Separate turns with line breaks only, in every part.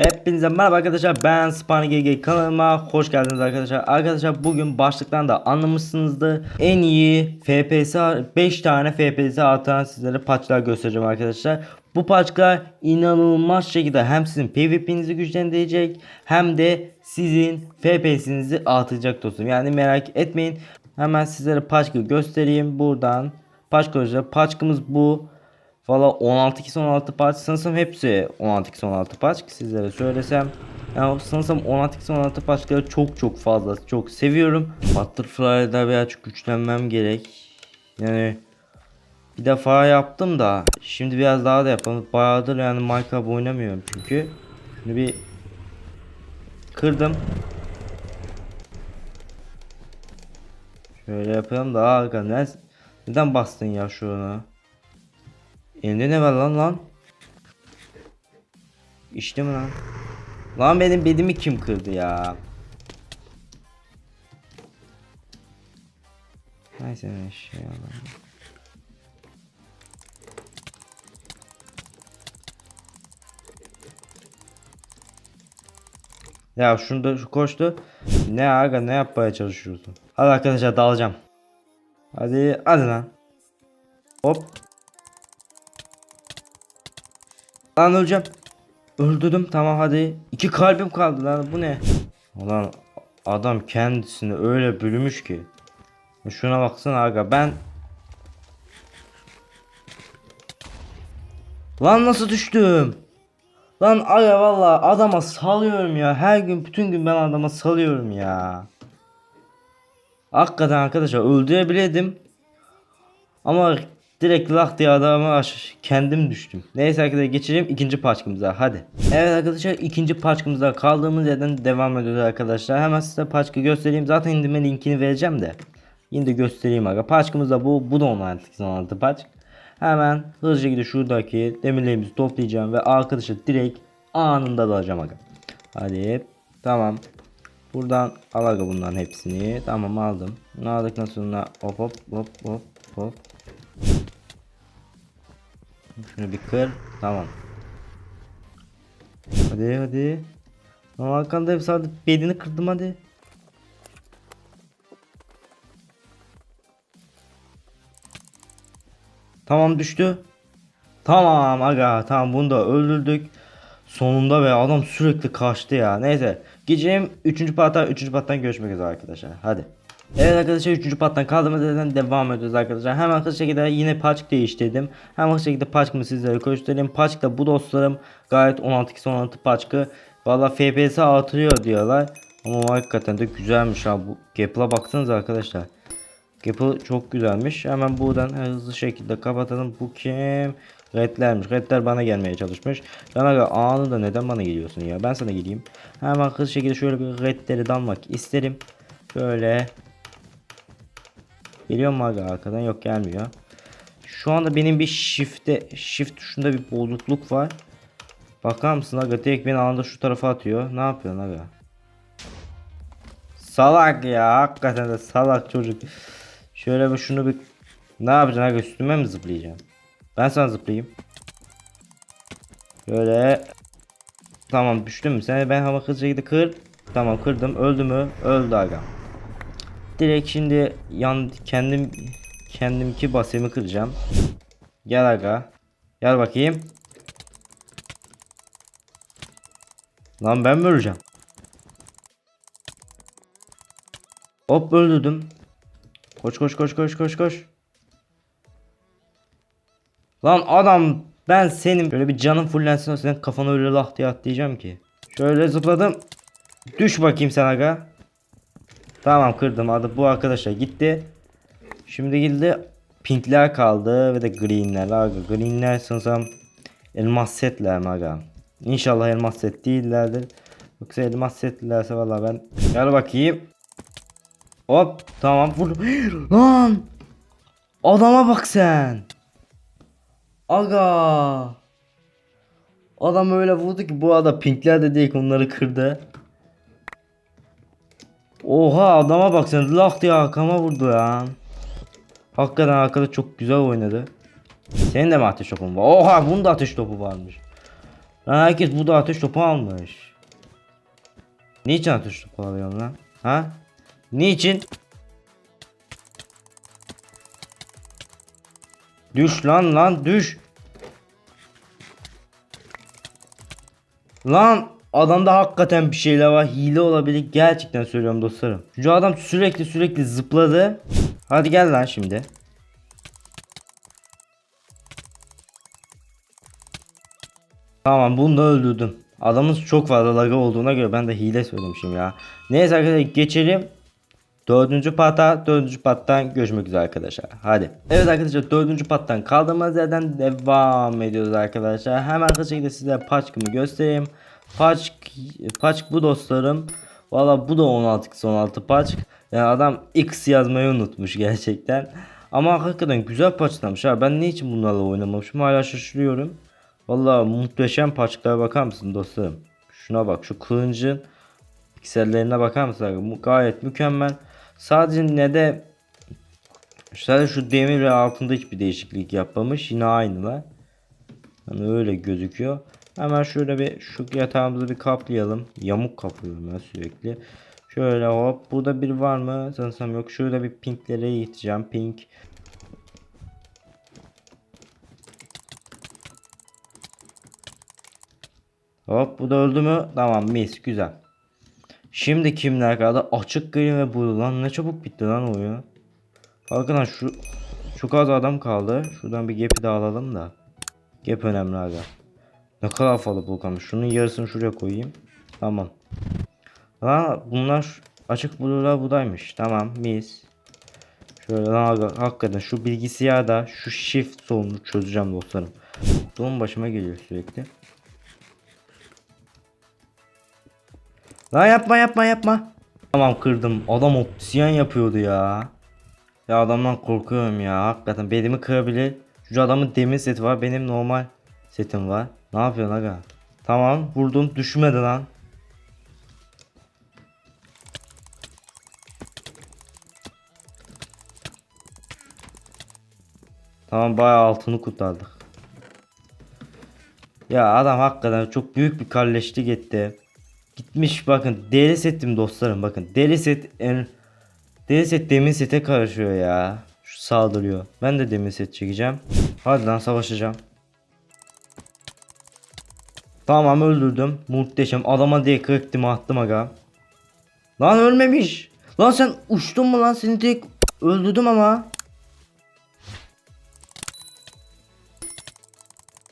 Hepinize merhaba arkadaşlar ben SpaniGG kanalıma hoş geldiniz arkadaşlar. Arkadaşlar bugün başlıktan da anlamışsınızdır. En iyi FPS 5 tane FPS atan sizlere patchlar göstereceğim arkadaşlar. Bu patchlar inanılmaz şekilde hem sizin PvP'nizi güçlendirecek hem de sizin FPS'inizi artıracak dostum. Yani merak etmeyin. Hemen sizlere patch'ı göstereyim buradan. Patch koyacağız. Patch'ımız bu. Valla 16 2 16 parç sanırsam hepsi 16 2 16 parç ki sizlere söylesem. Yani sanırsam 16 2 16 parçları çok çok fazla çok seviyorum. Butterfly'da birazcık güçlenmem gerek. Yani bir defa yaptım da şimdi biraz daha da yapalım. Bayağıdır yani Minecraft oynamıyorum çünkü. Şimdi bir kırdım. Şöyle yapalım da arka neden, bastın ya şunu? Elinde ne var lan lan? İşte mi lan? Lan benim bedimi kim kırdı ya? Neyse ne şey alalım. Ya şunu da şu koştu. Ne aga ne yapmaya çalışıyorsun? Hadi arkadaşlar dalacağım. Hadi hadi lan. Hop. Lan öleceğim. Öldürdüm tamam hadi. İki kalbim kaldı lan bu ne? Ulan adam kendisini öyle bölmüş ki. Şuna baksana aga ben Lan nasıl düştüm? Lan aga valla adama salıyorum ya. Her gün bütün gün ben adama salıyorum ya. Hakikaten arkadaşlar öldürebilirdim. Ama direkt lak diye adama aş- kendim düştüm. Neyse arkadaşlar geçelim ikinci parçamıza hadi. Evet arkadaşlar ikinci parçamıza kaldığımız yerden devam ediyoruz arkadaşlar. Hemen size parçayı göstereyim. Zaten indirme linkini vereceğim de. Yine de göstereyim aga. Parçamız da bu. Bu da 16 16 parç. Hemen hızlıca gidip şuradaki demirlerimizi toplayacağım ve arkadaşlar direkt anında dalacağım aga. Hadi tamam. Buradan al aga bunların hepsini. Tamam aldım. Ne aldık nasıl? na- Hop hop hop hop hop. Şunu bir kır. Tamam. Hadi hadi. Ama arkanda hep sadece bedeni kırdım hadi. Tamam düştü. Tamam aga tamam bunu da öldürdük. Sonunda ve adam sürekli kaçtı ya. Neyse. Geçelim 3. partta 3. parttan görüşmek üzere arkadaşlar. Hadi. Evet arkadaşlar 3. parttan kaldığımız yerden devam ediyoruz arkadaşlar. Hemen hızlı şekilde yine patch değiştirdim. Hemen hızlı şekilde patch'ımı sizlere göstereyim. Patch'ta bu dostlarım gayet 16 16 patch'ı. Valla FPS artırıyor diyorlar. Ama hakikaten de güzelmiş ha bu. Gameplay baksanıza arkadaşlar. Gapı çok güzelmiş. Hemen buradan hızlı şekilde kapatalım. Bu kim? Redlermiş. Redler bana gelmeye çalışmış. Ben aga anında neden bana geliyorsun ya? Ben sana geleyim. Hemen hızlı şekilde şöyle bir redleri dalmak isterim. Böyle. Geliyor mu aga arkadan? Yok gelmiyor. Şu anda benim bir shift'te shift tuşunda bir bozukluk var. Bakar mısın aga? Direkt beni anında şu tarafa atıyor. Ne yapıyorsun aga? Salak ya hakikaten de salak çocuk. Şöyle bir şunu bir ne yapacaksın aga üstüme mi zıplayacaksın? Ben sana zıplayayım. Böyle Tamam düştün mü? Seni ben hava hızlıca gidip kır. Tamam kırdım. Öldü mü? Öldü aga. Direkt şimdi yan kendim kendimki basemi kıracağım. Gel aga. Gel bakayım. Lan ben mi öleceğim? Hop öldürdüm. Koş koş koş koş koş koş. Lan adam ben senin böyle bir canın fullensin senin kafana öyle lah diye atlayacağım ki. Şöyle zıpladım. Düş bakayım sen aga. Tamam kırdım adı bu arkadaşlar gitti. Şimdi geldi pinkler kaldı ve de greenler aga. Greenler sanırsam elmas setler mi aga. İnşallah elmas set değillerdir. Yoksa elmas setlerse valla ben gel bakayım. Hop tamam vur. Lan adama bak sen. Aga. Adam öyle vurdu ki bu arada pinkler de değil onları kırdı. Oha adama bak sen lak diye arkama vurdu ya. Hakikaten arkada çok güzel oynadı. Senin de mi ateş topun var? Oha bunda ateş topu varmış. Lan herkes burada ateş topu almış. Niçin ateş topu alıyorsun lan? Ha? Niçin? Düş lan lan düş. Lan adamda hakikaten bir şeyler var. Hile olabilir. Gerçekten söylüyorum dostlarım. Şu adam sürekli sürekli zıpladı. Hadi gel lan şimdi. Tamam bunu da öldürdüm. Adamın çok fazla lagı olduğuna göre ben de hile söylemişim ya. Neyse arkadaşlar geçelim. Dördüncü pata, dördüncü pattan görüşmek üzere arkadaşlar. Hadi. Evet arkadaşlar dördüncü pattan kaldığımız yerden devam ediyoruz arkadaşlar. Hemen hızlı şekilde size paçkımı göstereyim. Paçk, paçk bu dostlarım. Valla bu da 16 16 paçk. Yani adam X yazmayı unutmuş gerçekten. Ama hakikaten güzel paçlamış ha. Ben niçin bunlarla oynamamışım hala şaşırıyorum. Valla muhteşem paçklara bakar mısın dostlarım? Şuna bak şu kılıncın piksellerine bakar mısın? Gayet mükemmel. Sadece ne de sadece şu demir ve altında hiçbir değişiklik yapmamış. Yine aynılar. Yani öyle gözüküyor. Hemen şöyle bir şu yatağımızı bir kaplayalım. Yamuk kaplıyorum ben sürekli. Şöyle hop. Burada bir var mı? Sanırsam yok. Şurada bir pinklere gideceğim. Pink. Hop bu da öldü mü? Tamam mis güzel. Şimdi kimler kaldı? Açık gri ve blue lan ne çabuk bitti lan oyun. Arkadaşlar şu çok az adam kaldı. Şuradan bir gap'i de alalım da. Gap önemli aga. Ne kadar fazla blue kalmış. Şunun yarısını şuraya koyayım. Tamam. Lan bunlar açık blue'lar budaymış. Tamam mis. Şöyle lan hakikaten şu bilgisayarda şu shift sorununu çözeceğim dostlarım. Doğum başıma geliyor sürekli. Lan yapma yapma yapma. Tamam kırdım. Adam opsiyon yapıyordu ya. Ya adamdan korkuyorum ya. Hakikaten belimi kırabilir. Şu adamın demir seti var. Benim normal setim var. Ne yapıyorsun aga? Tamam vurdum. Düşmedi lan. Tamam bayağı altını kurtardık. Ya adam hakikaten çok büyük bir kalleşlik etti. Gitmiş bakın deri setim dostlarım bakın deri set en deri set demir sete karışıyor ya. Şu saldırıyor. Ben de demir set çekeceğim. Hadi lan savaşacağım. Tamam öldürdüm. Muhteşem. Adama diye kırıktım attım aga. Lan ölmemiş. Lan sen uçtun mu lan seni direkt öldürdüm ama.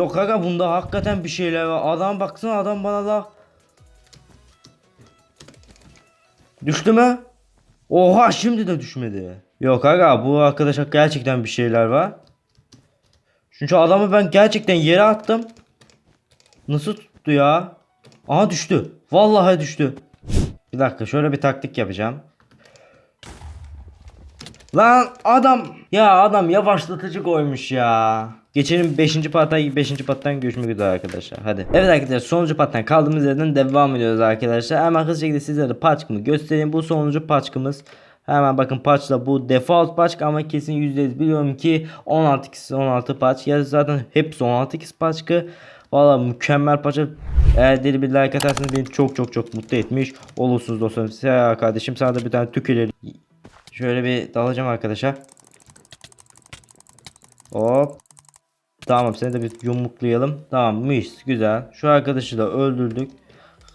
Yok aga bunda hakikaten bir şeyler var. Adam baksana adam bana da Düştü mü? Oha şimdi de düşmedi. Yok aga bu arkadaşa gerçekten bir şeyler var. Çünkü adamı ben gerçekten yere attım. Nasıl tuttu ya? Aha düştü. Vallahi düştü. Bir dakika şöyle bir taktik yapacağım. Lan adam ya adam yavaşlatıcı koymuş ya. Geçelim 5. pattan 5. pattan görüşmek üzere arkadaşlar. Hadi. Evet arkadaşlar sonuncu pattan kaldığımız yerden devam ediyoruz arkadaşlar. Hemen hızlı şekilde sizlere paçkımı göstereyim. Bu sonuncu paçkımız. Hemen bakın paçla bu default paçk ama kesin %100 biliyorum ki 16 x 16 paç. Ya zaten hepsi 16 x paçkı. Valla mükemmel paça. Eğer deli bir like atarsanız beni çok çok çok mutlu etmiş olursunuz dostlarım. Size kardeşim sana da bir tane tüküleri. Şöyle bir dalacağım arkadaşlar. Hop. Tamam seni de bir yumruklayalım. Tamam mis güzel. Şu arkadaşı da öldürdük.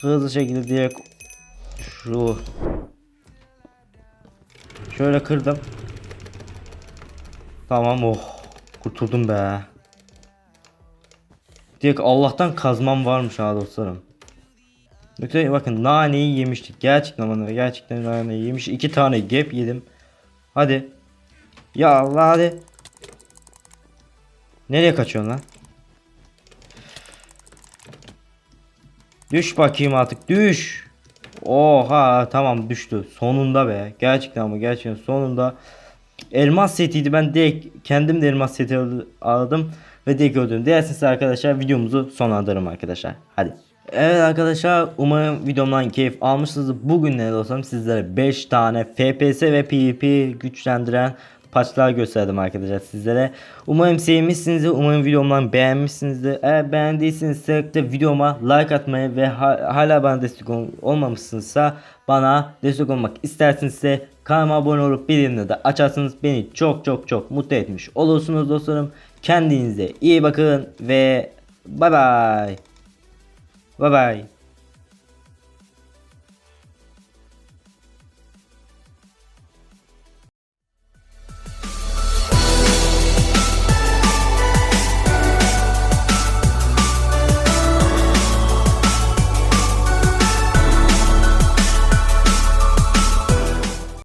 Hızlı şekilde direkt şu şöyle kırdım. Tamam oh kurtuldum be. Direkt Allah'tan kazmam varmış ha dostlarım. Bakın naneyi yemiştik. Gerçekten bana gerçekten naneyi yemiş. iki tane gap yedim. Hadi. Ya Allah hadi. Nereye kaçıyorsun lan? Düş bakayım artık düş. Oha tamam düştü. Sonunda be. Gerçekten ama gerçekten sonunda. Elmas setiydi. Ben direkt kendim de elmas seti aldım. Ve direkt öldürdüm. Dilerseniz arkadaşlar videomuzu sonlandırırım arkadaşlar. Hadi. Evet arkadaşlar umarım videomdan keyif almışsınızdır. Bugün ne dostlarım sizlere 5 tane FPS ve PvP güçlendiren patçlar gösterdim arkadaşlar sizlere. Umarım sevmişsinizdir. Umarım videomdan beğenmişsinizdir. Eğer beğendiyseniz de videoma like atmayı ve ha- hala bana destek ol- olmamışsınızsa bana destek olmak istersinizse kanalıma abone olup bildirimleri de açarsanız beni çok çok çok mutlu etmiş olursunuz dostlarım. Kendinize iyi bakın ve bay bay. Bay bay.